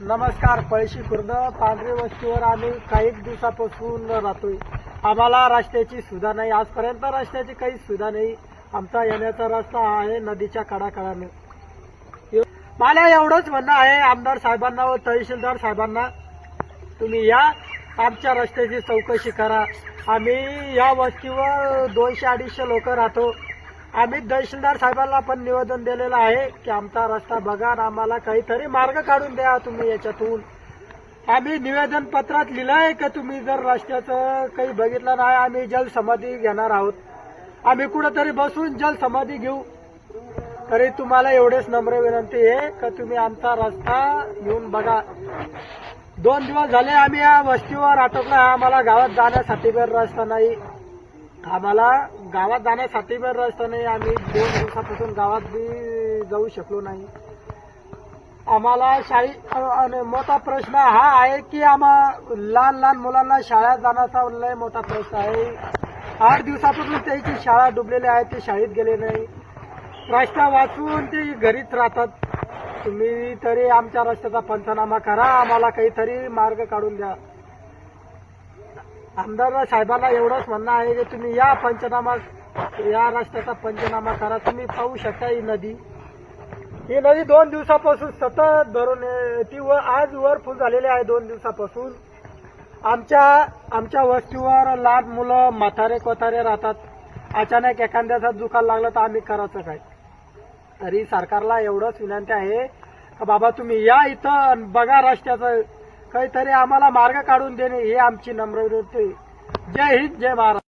नमस्कार पळशी खुर्द पांढरी वस्तीवर आम्ही काही दिवसापासून राहतोय. आम्हाला रस्त्याची सुविधा नाही. आजपर्यंत रस्त्याची काही सुविधा नाही. आमचा येण्याचा रस्ता आहे नदीच्या कडाकडाने. मला एवढंच म्हणणं आहे आमदार साहेबांना व तहसीलदार साहेबांना. तुम्ही या आमच्या रस्त्याची चौकशी करा. आम्ही या वस्तीवर दोनशे अडीचशे लोक राहतो. आम्ही तहसीलदार साहेबांना पण निवेदन दिलेलं आहे की आमचा रस्ता बघा आम्हाला काहीतरी मार्ग काढून द्या तुम्ही याच्यातून. आम्ही निवेदन पत्रात आहे का तुम्ही जर रस्त्याचं काही बघितलं नाही आम्ही जलसमाधी घेणार आहोत. आम्ही कुठंतरी बसून जलसमाधी घेऊ. तरी तुम्हाला एवढेच नम्र विनंती आहे का तुम्ही आमचा रस्ता येऊन बघा. दोन दिवस झाले आम्ही या वस्तीवर अटकलो आम्हाला गावात जाण्यासाठी पण रस्ता नाही. आम्हाला गावात जाण्यासाठी पण रस्ता नाही आम्ही दोन दिवसापासून गावात बी जाऊ शकलो नाही. आम्हाला शाळी आणि मोठा प्रश्न हा आहे की आम्हा लहान लहान मुलांना शाळेत जाण्याचा लय मोठा प्रश्न आहे. आठ दिवसापासून त्याची शाळा डुबलेली आहे ते शाळेत गेले नाही. रस्ता वाचून ते घरीच राहतात. तुम्ही तरी आमच्या रस्त्याचा पंचनामा करा आम्हाला काहीतरी मार्ग काढून द्या. आमदार साहेबांना एवढंच म्हणणं आहे की तुम्ही या पंचनामा या रस्त्याचा पंचनामा करा. तुम्ही पाहू शकता ही नदी. ही नदी दोन दिवसापासून सतत धरून ती व आज वर फुल झालेली आहे दोन दिवसापासून. आमच्या आमच्या वस्तीवर लहान मुलं म्हातारे कोतारे राहतात. अचानक एखाद्याचा दुखायला लागला तर आम्ही करायचं काय? तरी सरकारला एवढंच विनंती आहे का बाबा तुम्ही या इथं बघा रस्त्याचं काहीतरी आम्हाला मार्ग काढून देणे हे आमची नम्र विनंती. जय हिंद जय महाराष्ट्र